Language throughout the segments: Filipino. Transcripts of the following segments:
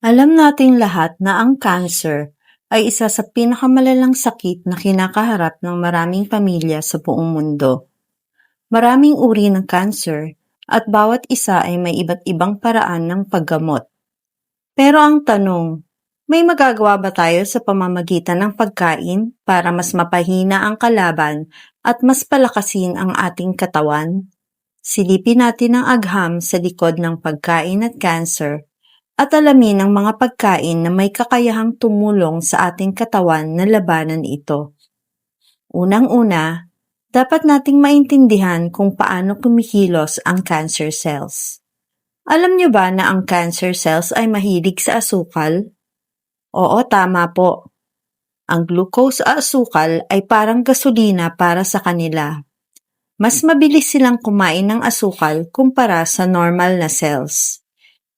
Alam nating lahat na ang cancer ay isa sa pinakamalalang sakit na kinakaharap ng maraming pamilya sa buong mundo. Maraming uri ng cancer at bawat isa ay may iba't ibang paraan ng paggamot. Pero ang tanong, may magagawa ba tayo sa pamamagitan ng pagkain para mas mapahina ang kalaban at mas palakasin ang ating katawan? Silipin natin ang agham sa likod ng pagkain at cancer at alamin ang mga pagkain na may kakayahang tumulong sa ating katawan na labanan ito. Unang-una, dapat nating maintindihan kung paano kumikilos ang cancer cells. Alam niyo ba na ang cancer cells ay mahilig sa asukal? Oo, tama po. Ang glucose o asukal ay parang gasolina para sa kanila. Mas mabilis silang kumain ng asukal kumpara sa normal na cells.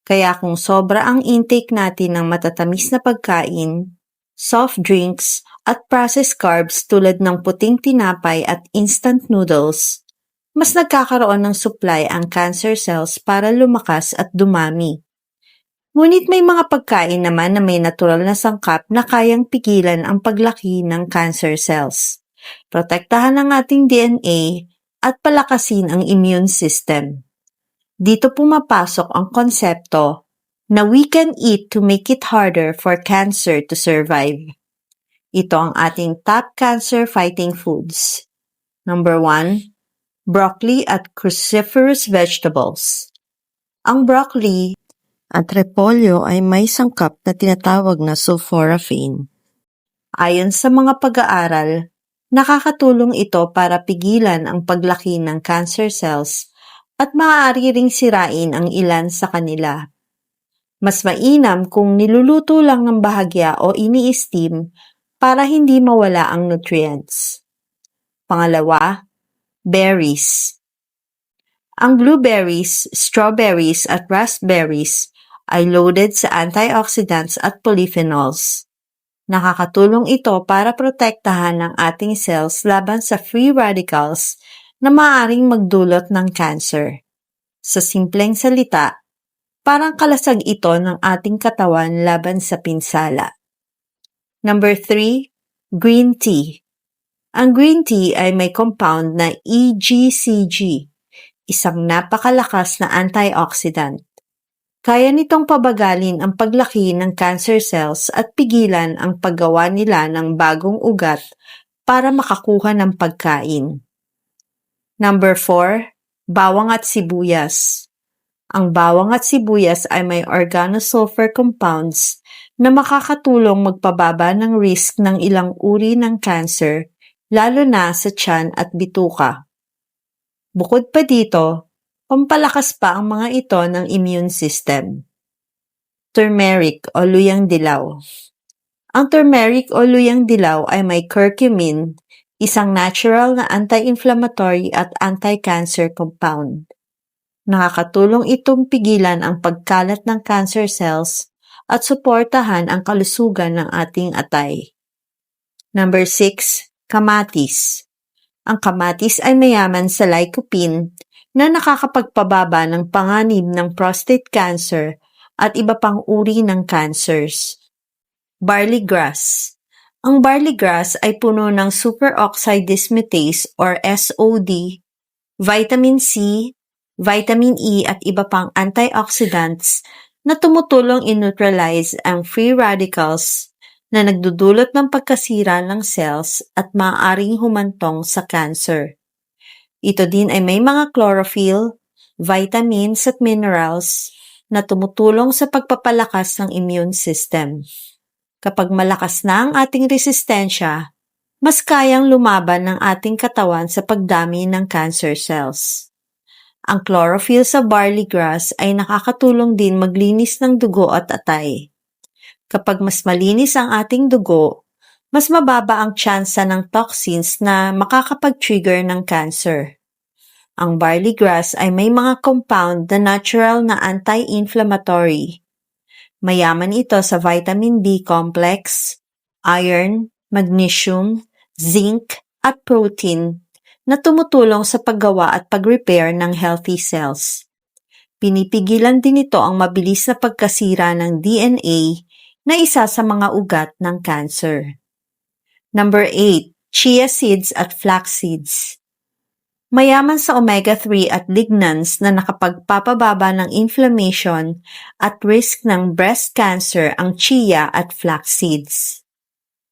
Kaya kung sobra ang intake natin ng matatamis na pagkain, soft drinks, at processed carbs tulad ng puting tinapay at instant noodles, mas nagkakaroon ng supply ang cancer cells para lumakas at dumami. Ngunit may mga pagkain naman na may natural na sangkap na kayang pigilan ang paglaki ng cancer cells, protektahan ang ating DNA at palakasin ang immune system. Dito pumapasok ang konsepto na we can eat to make it harder for cancer to survive. Ito ang ating top cancer fighting foods. Number 1, broccoli at cruciferous vegetables. Ang broccoli at repolyo ay may sangkap na tinatawag na sulforaphane. Ayon sa mga pag-aaral, nakakatulong ito para pigilan ang paglaki ng cancer cells at maaari ring sirain ang ilan sa kanila. Mas mainam kung niluluto lang ng bahagya o ini-steam para hindi mawala ang nutrients. Pangalawa, berries. Ang blueberries, strawberries at raspberries ay loaded sa antioxidants at polyphenols. Nakakatulong ito para protektahan ang ating cells laban sa free radicals na maaaring magdulot ng cancer. Sa simpleng salita, parang kalasag ito ng ating katawan laban sa pinsala. Number 3, green tea. Ang green tea ay may compound na EGCG, isang napakalakas na antioxidant. Kaya nitong pabagalin ang paglaki ng cancer cells at pigilan ang paggawa nila ng bagong ugat para makakuha ng pagkain. Number 4, bawang at sibuyas. Ang bawang at sibuyas ay may organosulfur compounds na makakatulong magpababa ng risk ng ilang uri ng cancer, lalo na sa tiyan at bituka. Bukod pa dito, pampalakas pa ang mga ito ng immune system. Turmeric o luyang dilaw. Ang turmeric o luyang dilaw ay may curcumin, isang natural na anti-inflammatory at anti-cancer compound. Nakakatulong itong pigilan ang pagkalat ng cancer cells at suportahan ang kalusugan ng ating atay. Number 6, kamatis. Ang kamatis ay mayaman sa lycopene na nakakapagpababa ng panganib ng prostate cancer at iba pang uri ng cancers. Barley grass. Ang barley grass ay puno ng superoxide dismutase or SOD, vitamin C, vitamin E at iba pang antioxidants na tumutulong in-neutralize ang free radicals na nagdudulot ng pagkasira ng cells at maaaring humantong sa cancer. Ito din ay may mga chlorophyll, vitamins at minerals na tumutulong sa pagpapalakas ng immune system. Kapag malakas na ang ating resistensya, mas kayang lumaban ng ating katawan sa pagdami ng cancer cells. Ang chlorophyll sa barley grass ay nakakatulong din maglinis ng dugo at atay. Kapag mas malinis ang ating dugo, mas mababa ang tsansa ng toxins na makakapag-trigger ng cancer. Ang barley grass ay may mga compound na natural na anti-inflammatory. Mayaman ito sa vitamin B complex, iron, magnesium, zinc, at protein na tumutulong sa paggawa at pag-repair ng healthy cells. Pinipigilan din ito ang mabilis na pagkasira ng DNA na isa sa mga ugat ng cancer. Number 8. Chia seeds at flax seeds. Mayaman sa omega-3 at lignans na nakapagpapababa ng inflammation at risk ng breast cancer ang chia at flax seeds.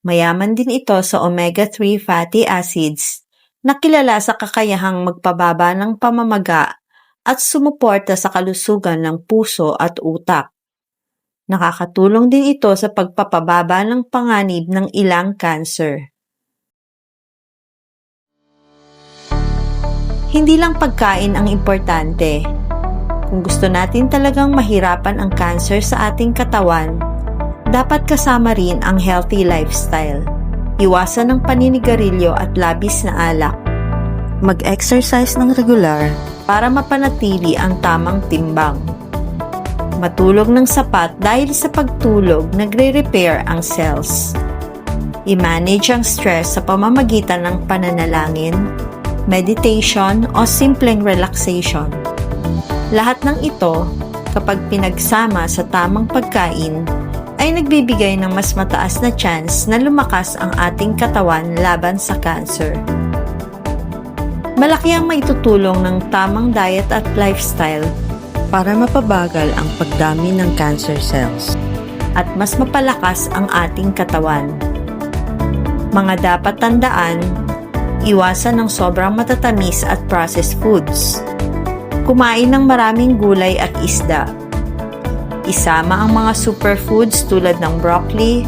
Mayaman din ito sa omega-3 fatty acids na kilala sa kakayahang magpababa ng pamamaga at sumuporta sa kalusugan ng puso at utak. Nakakatulong din ito sa pagpapababa ng panganib ng ilang cancer. Hindi lang pagkain ang importante. Kung gusto natin talagang mahirapan ang cancer sa ating katawan, dapat kasama rin ang healthy lifestyle. Iwasan ng paninigarilyo at labis na alak. Mag-exercise ng regular para mapanatili ang tamang timbang. Matulog ng sapat dahil sa pagtulog nagre-repair ang cells. I-manage ang stress sa pamamagitan ng pananalangin, meditation o simpleng relaxation. Lahat ng ito, kapag pinagsama sa tamang pagkain, ay nagbibigay ng mas mataas na chance na lumakas ang ating katawan laban sa cancer. Malaki ang maitutulong ng tamang diet at lifestyle para mapabagal ang pagdami ng cancer cells at mas mapalakas ang ating katawan. Mga dapat tandaan, iwasan ng sobrang matatamis at processed foods. Kumain ng maraming gulay at isda. Isama ang mga superfoods tulad ng broccoli,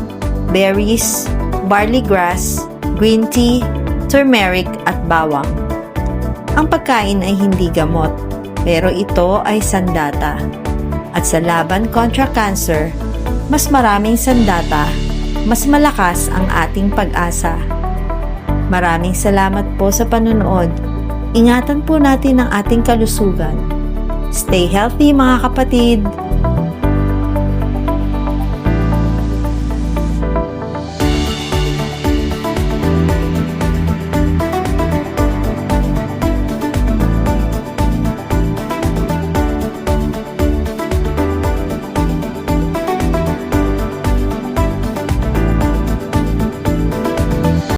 berries, barley grass, green tea, turmeric at bawang. Ang pagkain ay hindi gamot, pero ito ay sandata. At sa laban kontra cancer, mas maraming sandata, mas malakas ang ating pag-asa. Maraming salamat po sa panonood. Ingatan po natin ang ating kalusugan. Stay healthy mga kapatid!